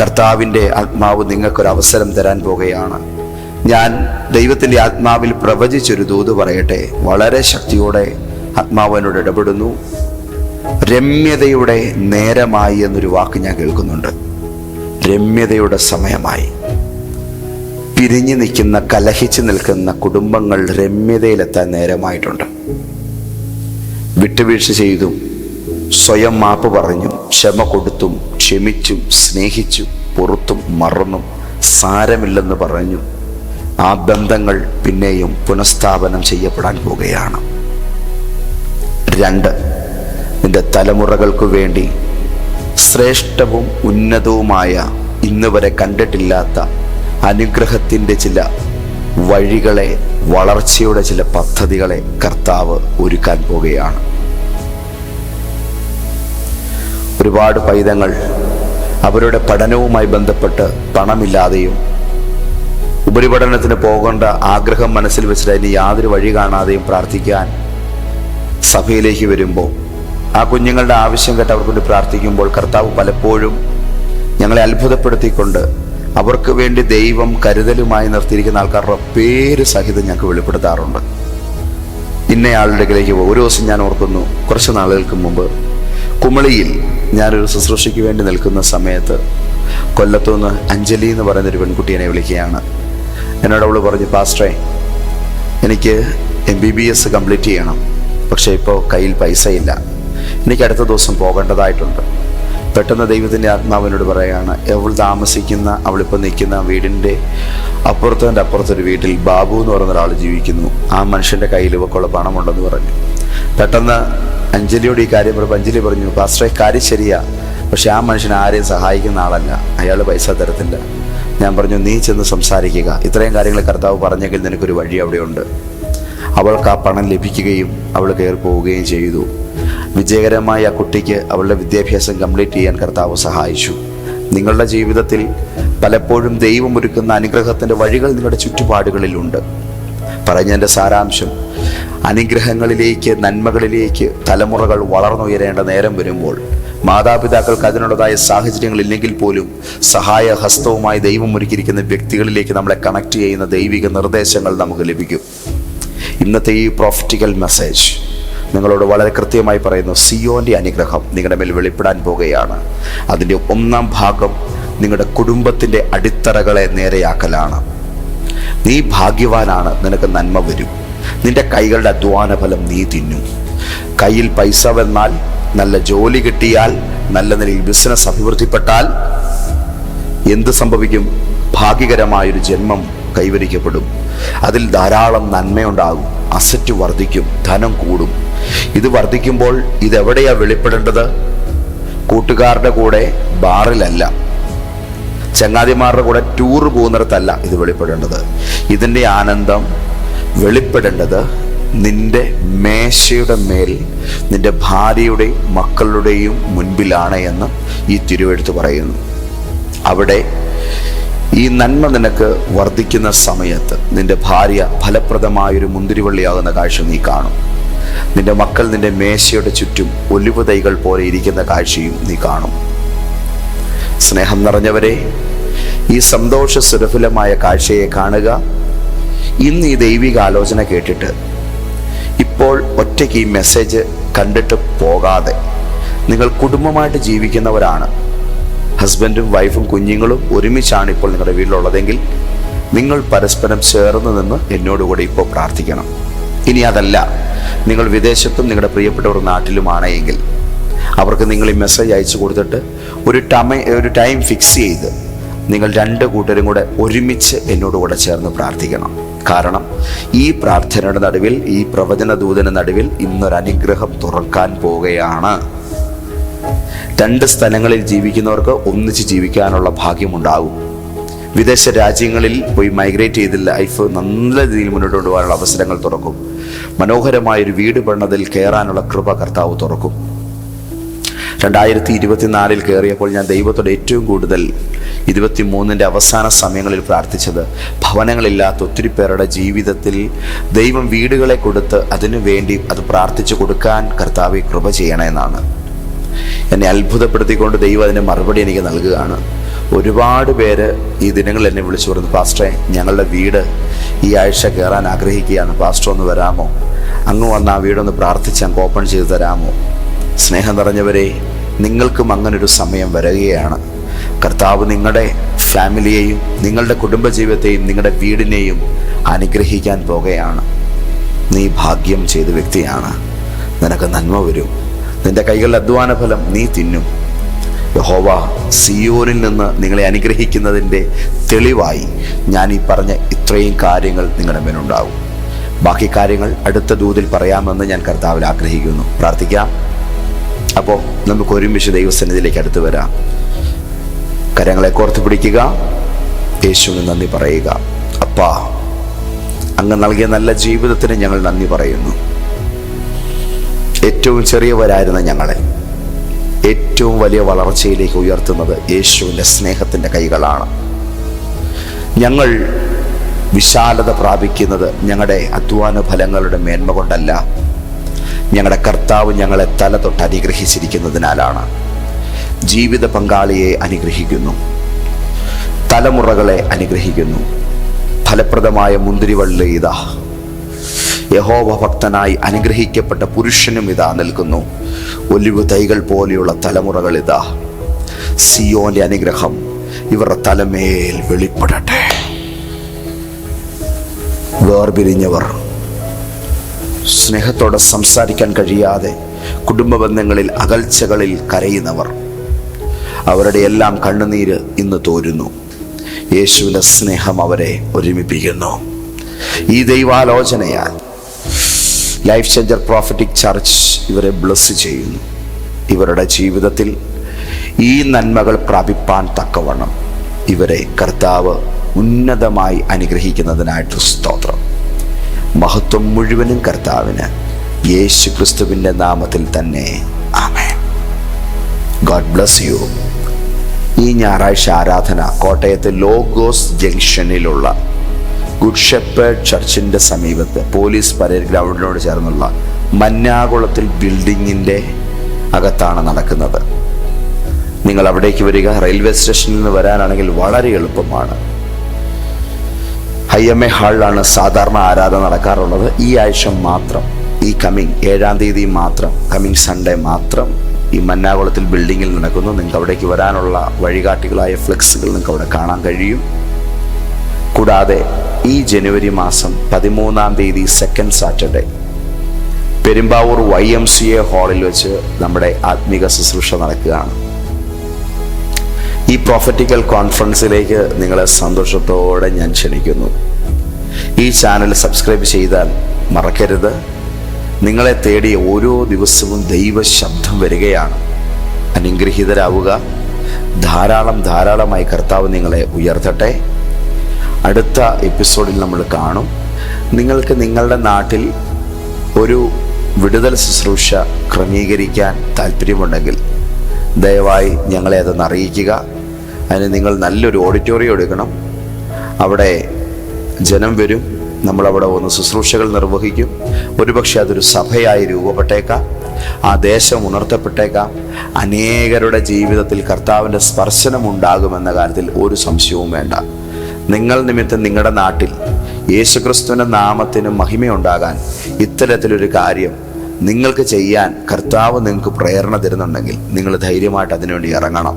കർത്താവിന്റെ ആത്മാവ് നിങ്ങൾക്കൊരു അവസരം തരാൻ പോകുകയാണ്. ഞാൻ ദൈവത്തിന്റെ ആത്മാവിൽ പ്രവചിച്ചൊരു ദൂത് പറയട്ടെ. വളരെ ശക്തിയോടെ ആത്മാവനോട് ഇടപെടുന്നു. രമ്യതയുടെ നേരമായി എന്നൊരു വാക്ക് ഞാൻ കേൾക്കുന്നുണ്ട്. രമ്യതയുടെ സമയമായി. പിരിഞ്ഞു നിൽക്കുന്ന കലഹിച്ച് നിൽക്കുന്ന കുടുംബങ്ങൾ രമ്യതയിലെത്താൻ നേരമായിട്ടുണ്ട്. വിട്ടുവീഴ്ച ചെയ്തും സ്വയം മാപ്പ് പറഞ്ഞും ക്ഷമ കൊടുത്തും ക്ഷമിച്ചും സ്നേഹിച്ചും പുറത്തും മറന്നും സാരമില്ലെന്ന് പറഞ്ഞു ആ ബന്ധങ്ങൾ പിന്നെയും പുനഃസ്ഥാപനം ചെയ്യപ്പെടാൻ പോകുകയാണ് രണ്ട് നിന്റെ തലമുറകൾക്കു വേണ്ടി ശ്രേഷ്ഠവും ഉന്നതവുമായ ഇന്ന് വരെ കണ്ടിട്ടില്ലാത്ത അനുഗ്രഹത്തിന്റെ ചില വഴികളെ വളർച്ചയുടെ ചില പദ്ധതികളെ കർത്താവ് ഒരുക്കാൻ പോകുകയാണ് ഒരുപാട് പൈതങ്ങൾ അവരുടെ പഠനവുമായി ബന്ധപ്പെട്ട് പണമില്ലാതെയും ഉപരിപഠനത്തിന് പോകേണ്ട ആഗ്രഹം മനസ്സിൽ വെച്ചിട്ട് അതിന് യാതൊരു വഴി കാണാതെയും പ്രാർത്ഥിക്കാൻ സഭയിലേക്ക് വരുമ്പോൾ ആ കുഞ്ഞുങ്ങളുടെ ആവശ്യം കേട്ട് അവർക്ക് വേണ്ടി പ്രാർത്ഥിക്കുമ്പോൾ കർത്താവ് പലപ്പോഴും ഞങ്ങളെ അത്ഭുതപ്പെടുത്തിക്കൊണ്ട് അവർക്ക് വേണ്ടി ദൈവം കരുതലുമായി നിർത്തിയിരിക്കുന്ന ആൾക്കാരുടെ പേര് സഹിതം ഞങ്ങൾക്ക് വെളിപ്പെടുത്താറുണ്ട്. ഇന്നയാളുടെ ഗ്രഹിക്ക് പോകും. ഒരു ദിവസം ഞാൻ ഓർക്കുന്നു കുറച്ച് നാളുകൾക്ക് മുമ്പ് കുമളിയിൽ ഞാനൊരു ശുശ്രൂഷയ്ക്ക് വേണ്ടി നിൽക്കുന്ന സമയത്ത് കൊല്ലത്തുനിന്ന് അഞ്ജലി എന്ന് പറയുന്ന ഒരു എന്നെ വിളിക്കുകയാണ്. എന്നോട് അവൾ പറഞ്ഞു പാസ്റ്ററേ എനിക്ക് M B B S complete ചെയ്യണം. പക്ഷേ ഇപ്പോൾ കയ്യിൽ പൈസ ഇല്ല എനിക്ക് അടുത്ത ദിവസം പോകേണ്ടതായിട്ടുണ്ട്. പെട്ടെന്ന് ദൈവത്തിന്റെ ആത്മാവിനോട് പറയുകയാണ് അവൾ താമസിക്കുന്ന അവളിപ്പോൾ നിൽക്കുന്ന വീടിന്റെ അപ്പുറത്തതിന്റെ അപ്പുറത്തൊരു വീട്ടിൽ ബാബു എന്ന് പറയുന്ന ഒരാൾ ജീവിക്കുന്നു. ആ മനുഷ്യന്റെ കയ്യിൽ ഇവക്കുള്ള പണമുണ്ടെന്ന് പറഞ്ഞു. പെട്ടെന്ന് അഞ്ജലിയോട് ഈ കാര്യം പറയുമ്പോൾ അഞ്ജലി പറഞ്ഞു പാസ്റ്ററെ കാര്യം ശരിയാ. പക്ഷെ ആ മനുഷ്യൻ ആരെയും സഹായിക്കുന്ന ആളല്ല. അയാൾ പൈസ തരത്തില്ല. ഞാൻ പറഞ്ഞു നീ ചെന്ന് സംസാരിക്കുക. ഇത്രയും കാര്യങ്ങൾ കർത്താവ് പറഞ്ഞെങ്കിൽ നിനക്കൊരു വഴി അവിടെയുണ്ട്. അവൾക്ക് ആ പണം ലഭിക്കുകയും അവൾ കയറി പോവുകയും ചെയ്തു. വിജയകരമായി ആ കുട്ടിക്ക് അവളുടെ വിദ്യാഭ്യാസം കംപ്ലീറ്റ് ചെയ്യാൻ കർത്താവ് സഹായിച്ചു. നിങ്ങളുടെ ജീവിതത്തിൽ പലപ്പോഴും ദൈവം ഒരുക്കുന്ന അനുഗ്രഹത്തിന്റെ വഴികൾ നിങ്ങളുടെ ചുറ്റുപാടുകളിലുണ്ട്. പറഞ്ഞതിന്റെ സാരാംശം അനുഗ്രഹങ്ങളിലേക്ക് നന്മകളിലേക്ക് തലമുറകൾ വളർന്നുയരേണ്ട നേരം വരുമ്പോൾ മാതാപിതാക്കൾക്ക് അതിനുള്ളതായ സാഹചര്യങ്ങൾ ഇല്ലെങ്കിൽ പോലും സഹായ ഹസ്തവുമായി ദൈവം ഒരുക്കിയിരിക്കുന്ന വ്യക്തികളിലേക്ക് നമ്മളെ കണക്ട് ചെയ്യുന്ന ദൈവിക നിർദ്ദേശങ്ങൾ നമുക്ക് ലഭിക്കും. ഇന്നത്തെ ഈ പ്രോഫറ്റിക്കൽ മെസ്സേജ് നിങ്ങളോട് വളരെ കൃത്യമായി പറയുന്നു സിയോന്റെ അനുഗ്രഹം നിങ്ങളുടെ മേൽ വെളിപ്പെടാൻ പോകുകയാണ്. അതിന്റെ ഒന്നാം ഭാഗം നിങ്ങളുടെ കുടുംബത്തിന്റെ അടിത്തറകളെ നേരെയാക്കലാണ്. നീ ഭാഗ്യവാനാണ് നിനക്ക് നന്മ വരും. നിന്റെ കൈകളുടെ അധ്വാന ഫലം നീ തിന്നും. കയ്യിൽ പൈസ വന്നാൽ നല്ല ജോലി കിട്ടിയാൽ നല്ല നിലയിൽ ബിസിനസ് അഭിവൃദ്ധിപ്പെട്ടാൽ എന്ത് സംഭവിക്കും? ഭാഗ്യകരമായൊരു ജന്മം കൈവരിക്കപ്പെടും. അതിൽ ധാരാളം നന്മയുണ്ടാകും. അസറ്റ് വർദ്ധിക്കും. ധനം കൂടും. ഇത് വർദ്ധിക്കുമ്പോൾ ഇതെവിടെയാ വെളിപ്പെടേണ്ടത്? കൂട്ടുകാരുടെ കൂടെ ബാറിലല്ല. ചങ്ങാതിമാരുടെ കൂടെ ടൂർ പോകുന്നിടത്തല്ല ഇത് വെളിപ്പെടേണ്ടത്. ഇതിന്റെ ആനന്ദം വെളിപ്പെടേണ്ടത് നിന്റെ മേശയുടെ മേൽ നിന്റെ ഭാര്യയുടെയും മക്കളുടെയും മുൻപിലാണ് എന്ന് ഈ തിരുവെടുത്ത് പറയുന്നു. അവിടെ ഈ നന്മ നിനക്ക് വർദ്ധിക്കുന്ന സമയത്ത് നിന്റെ ഭാര്യ ഫലപ്രദമായൊരു മുന്തിരിവള്ളിയാകുന്ന കാഴ്ച നീ കാണും. നിന്റെ മക്കൾ നിന്റെ മേശയുടെ ചുറ്റും ഒലിവ് തൈകൾ പോലെ ഇരിക്കുന്ന കാഴ്ചയും നീ കാണും. സ്നേഹം നിറഞ്ഞവരെ ഈ സന്തോഷ സുരഫുലമായ കാഴ്ചയെ കാണുക. ഇന്ന് ഈ ദൈവിക ആലോചന കേട്ടിട്ട് ഇപ്പോൾ ഒറ്റയ്ക്ക് ഈ മെസ്സേജ് കണ്ടിട്ട് പോകാതെ നിങ്ങൾ കുടുംബമായിട്ട് ജീവിക്കുന്നവരാണ്. ഹസ്ബൻഡും വൈഫും കുഞ്ഞുങ്ങളും ഒരുമിച്ചാണ് ഇപ്പോൾ നിങ്ങളുടെ വീട്ടിലുള്ളതെങ്കിൽ നിങ്ങൾ പരസ്പരം ചേർന്ന് നിന്ന് എന്നോടുകൂടി ഇപ്പോൾ പ്രാർത്ഥിക്കണം. ഇനി അതല്ല. നിങ്ങൾ വിദേശത്തും നിങ്ങളുടെ പ്രിയപ്പെട്ടവർ നാട്ടിലുമാണ് എങ്കിൽ അവർക്ക് നിങ്ങൾ ഈ മെസ്സേജ് അയച്ചു കൊടുത്തിട്ട് ഒരു ടൈം ഒരു ടൈം ഫിക്സ് ചെയ്ത് നിങ്ങൾ രണ്ട് കൂട്ടരും കൂടെ ഒരുമിച്ച് എന്നോട് കൂടെ ചേർന്ന് പ്രാർത്ഥിക്കണം. കാരണം ഈ പ്രാർത്ഥനയുടെ നടുവിൽ ഈ പ്രവചന ദൂതന നടുവിൽ ഇന്നൊരു അനുഗ്രഹം തുറക്കാൻ പോവുകയാണ്. രണ്ട് സ്ഥലങ്ങളിൽ ജീവിക്കുന്നവർക്ക് ഒന്നിച്ച് ജീവിക്കാനുള്ള ഭാഗ്യമുണ്ടാകും. വിദേശ രാജ്യങ്ങളിൽ പോയി മൈഗ്രേറ്റ് ചെയ്ത് ലൈഫ് നല്ല രീതിയിൽ മുന്നോട്ട് കൊണ്ടുപോകാനുള്ള അവസരങ്ങൾ തുറക്കും. മനോഹരമായൊരു വീട് പണിതിൽ കയറാനുള്ള കൃപ കർത്താവ് തുറക്കും. രണ്ടായിരത്തി ഇരുപത്തിനാലിൽ കയറിയപ്പോൾ ഞാൻ ദൈവത്തോട് ഏറ്റവും കൂടുതൽ ഇരുപത്തി മൂന്നിന്റെ അവസാന സമയങ്ങളിൽ പ്രാർത്ഥിച്ചത്. ഭവനങ്ങളില്ലാത്ത ഒത്തിരി പേരുടെ ജീവിതത്തിൽ ദൈവം വീടുകളെ കൊടുത്ത് അതിനു വേണ്ടി അത് പ്രാർത്ഥിച്ചു കൊടുക്കാൻ കർത്താവെ കൃപ ചെയ്യണമെന്നാണ് എന്നെ അത്ഭുതപ്പെടുത്തിക്കൊണ്ട് ദൈവം അതിന് മറുപടി എനിക്ക് നൽകുകയാണ്. ഒരുപാട് പേര് ഈ ദിനങ്ങൾ എന്നെ വിളിച്ചു പറഞ്ഞു പാസ്റ്ററെ ഞങ്ങളുടെ വീട് ഈ ആഴ്ച കയറാൻ ആഗ്രഹിക്കുകയാണ്. പാസ്റ്റർ ഒന്ന് വരാമോ? അങ്ങ് വന്ന് ആ വീടൊന്ന് പ്രാർത്ഥിച്ച് അങ്ങ് ഓപ്പൺ ചെയ്തു തരാമോ? സ്നേഹം നിറഞ്ഞവരെ നിങ്ങൾക്കും അങ്ങനൊരു സമയം വരികയാണ്. കർത്താവ് നിങ്ങളുടെ ഫാമിലിയെയും നിങ്ങളുടെ കുടുംബജീവിതത്തെയും നിങ്ങളുടെ വീടിനെയും അനുഗ്രഹിക്കാൻ പോകുകയാണ്. നീ ഭാഗ്യം ചെയ്ത വ്യക്തിയാണ്. നിനക്ക് നന്മ വരും. നിന്റെ കൈകളുടെ അധ്വാന ഫലം നീ തിന്നും. യഹോവ സിയോനിൽ നിന്ന് നിങ്ങളെ അനുഗ്രഹിക്കുന്നതിന്റെ തെളിവായി ഞാൻ ഈ പറഞ്ഞ ഇത്രയും കാര്യങ്ങൾ നിങ്ങളുടെ മേലുണ്ടാകും. ബാക്കി കാര്യങ്ങൾ അടുത്ത ദൂതിൽ പറയാമെന്ന് ഞാൻ കർത്താവിൽ ആഗ്രഹിക്കുന്നു. പ്രാർത്ഥിക്കാം. അപ്പോൾ നമുക്ക് ഒരുമിച്ച് ദൈവസന്നിധിയിലേക്ക് അടുത്ത് വരാം. കരങ്ങളെ കോർത്ത് പിടിക്കുക. യേശുവിന് നന്ദി പറയുക. അപ്പാ അങ്ങ് നൽകിയ നല്ല ജീവിതത്തിന് ഞങ്ങൾ നന്ദി പറയുന്നു. ഏറ്റവും ചെറിയവരായിരുന്ന ഞങ്ങളെ ഏറ്റവും വലിയ വളർച്ചയിലേക്ക് ഉയർത്തുന്നത് യേശുവിന്റെ സ്നേഹത്തിന്റെ കൈകളാണ്. ഞങ്ങൾ വിശാലത പ്രാപിക്കുന്നത് ഞങ്ങളുടെ അധ്വാന ഫലങ്ങളുടെ മേന്മ കൊണ്ടല്ല. ഞങ്ങളുടെ കർത്താവ് ഞങ്ങളെ തല തൊട്ട് അനുഗ്രഹിച്ചിരിക്കുന്നതിനാലാണ്. ജീവിത പങ്കാളിയെ അനുഗ്രഹിക്കുന്നു. തലമുറകളെ അനുഗ്രഹിക്കുന്നു. ഫലപ്രദമായ മുന്തിരിവള്ളി ഇതാ. യഹോവ ഭക്തനായി അനുഗ്രഹിക്കപ്പെട്ട പുരുഷനും ഇതാ നിൽക്കുന്നു. ഒലിവ് തൈകൾ പോലെയുള്ള തലമുറകൾ ഇതാ. സിയോന്റെ അനുഗ്രഹം ഇവരുടെ തലമേൽ വെളിപ്പെടട്ടെ. വേർപിരിഞ്ഞവർ സ്നേഹത്തോടെ സംസാരിക്കാൻ കഴിയാതെ കുടുംബ ബന്ധങ്ങളിൽ അകൽച്ചകളിൽ കരയുന്നവർ അവരുടെ എല്ലാം കണ്ണുനീര് ഇന്ന് തോരുന്നു. യേശുവിന്റെ സ്നേഹം അവരെ ഒരുമിപ്പിക്കുന്നു. ഈ ദൈവാലോചനയാൽ ലൈഫ് ചേഞ്ചർ പ്രോഫറ്റിക് ചർച്ച് ഇവരെ ബ്ലസ് ചെയ്യുന്നു. ഇവരുടെ ജീവിതത്തിൽ ഈ നന്മകൾ പ്രാപിപ്പാൻ തക്കവണ്ണം ഇവരെ കർത്താവ് ഉന്നതമായി അനുഗ്രഹിക്കുന്നതിനായിട്ട് സ്തോത്രം. മഹത്വം മുഴുവനും കർത്താവിന്. യേശു ക്രിസ്തുവിന്റെ നാമത്തിൽ തന്നെ. ആമേ ഗോഡ് ബ്ലസ് യു ഈ ഞായറാഴ്ച ആരാധന കോട്ടയത്ത് ലോഗോസ് ജംഗ്ഷനിലുള്ള ഗുഡ് ഷെപ്പേർഡ് ചർച്ചിന്റെ സമീപത്ത് പോലീസ് പരേഡ് ഗ്രൗണ്ടിനോട് ചേർന്നുള്ള മന്നാകുളത്തിൽ ബിൽഡിങ്ങിന്റെ അകത്താണ് നടക്കുന്നത്. നിങ്ങൾ അവിടേക്ക് വരിക. റെയിൽവേ സ്റ്റേഷനിൽ നിന്ന് വരാനാണെങ്കിൽ വളരെ എളുപ്പമാണ്. ഐ എം എ ഹാളിലാണ് സാധാരണ ആരാധന നടക്കാറുള്ളത്. ഈ ആഴ്ച മാത്രം ഈ കമ്മിങ് ഏഴാം തീയതി മാത്രം കമ്മിങ് സൺഡേ മാത്രം ഈ മന്നാകുളത്തിൽ ബിൽഡിങ്ങിൽ നടക്കുന്നു. നിങ്ങൾക്ക് അവിടേക്ക് വരാനുള്ള വഴികാട്ടികളായ ഫ്ലെക്സുകൾ നിങ്ങൾക്ക് അവിടെ കാണാൻ കഴിയും. കൂടാതെ ഈ ജനുവരി മാസം പതിമൂന്നാം തീയതി second Saturday Perumbavoor Y M C A ഹാളിൽ വെച്ച് നമ്മുടെ ആത്മീക ശുശ്രൂഷ നടക്കുകയാണ്. ഈ പ്രോഫറ്റിക്കൽ കോൺഫറൻസിലേക്ക് നിങ്ങളെ സന്തോഷത്തോടെ ഞാൻ ക്ഷണിക്കുന്നു. ഈ ചാനൽ സബ്സ്ക്രൈബ് ചെയ്താൽ മറക്കരുത്. നിങ്ങളെ തേടി ഓരോ ദിവസവും ദൈവശബ്ദം വരികയാണ്. അനുഗ്രഹീതരാവുക. ധാരാളം ധാരാളമായി കർത്താവ് നിങ്ങളെ ഉയർത്തട്ടെ. അടുത്ത എപ്പിസോഡിൽ നമ്മൾ കാണും. നിങ്ങൾക്ക് നിങ്ങളുടെ നാട്ടിൽ ഒരു വിടുതൽ ശുശ്രൂഷ ക്രമീകരിക്കാൻ താല്പര്യമുണ്ടെങ്കിൽ ദയവായി ഞങ്ങളെ അതൊന്ന് അറിയിക്കുക. അതിന് നിങ്ങൾ നല്ലൊരു ഓഡിറ്റോറിയം എടുക്കണം. അവിടെ ജനം വരും. നമ്മളവിടെ ഒന്ന് ശുശ്രൂഷകൾ നിർവഹിക്കും. ഒരുപക്ഷെ അതൊരു സഭയായി രൂപപ്പെട്ടേക്കാം. ആ ദേശം ഉണർത്തപ്പെട്ടേക്കാം. അനേകരുടെ ജീവിതത്തിൽ കർത്താവിന്റെ സ്പർശനം ഉണ്ടാകുമെന്ന കാര്യത്തിൽ ഒരു സംശയവും വേണ്ട. നിങ്ങൾ നിമിത്തം നിങ്ങളുടെ നാട്ടിൽ യേശുക്രിസ്തുവിന്റെ നാമത്തിന് മഹിമയുണ്ടാകാൻ ഇത്തരത്തിലൊരു കാര്യം നിങ്ങൾക്ക് ചെയ്യാൻ കർത്താവ് നിങ്ങൾക്ക് പ്രേരണ തരുന്നുണ്ടെങ്കിൽ നിങ്ങൾ ധൈര്യമായിട്ട് അതിനുവേണ്ടി ഇറങ്ങണം.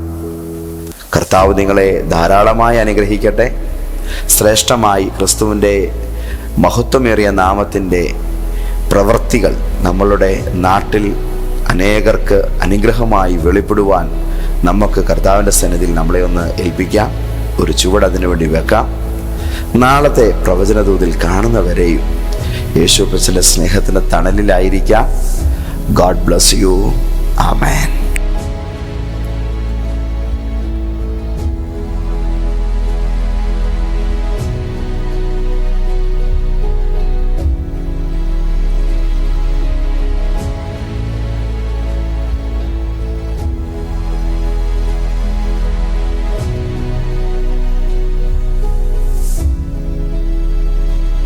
കർത്താവ് നിങ്ങളെ ധാരാളമായി അനുഗ്രഹിക്കട്ടെ. ശ്രേഷ്ഠമായി ക്രിസ്തുവിന്റെ മഹത്വമേറിയ നാമത്തിന്റെ പ്രവൃത്തികൾ നമ്മളുടെ നാട്ടിൽ അനേകർക്ക് അനുഗ്രഹമായി വെളിപ്പെടുവാൻ നമുക്ക് കർത്താവിന്റെ സന്നിധിയിൽ നമ്മളെ ഒന്ന് ഏൽപ്പിക്കാം. ഒരു ചുവട് അതിനുവേണ്ടി വെക്കാം. നാളത്തെ പ്രവചനദൂതിൽ കാണുന്നവരെയും യേശുപ്പച്ചന്റെ സ്നേഹത്തിന്റെ തണലിലായിരിക്കാം. God bless you amen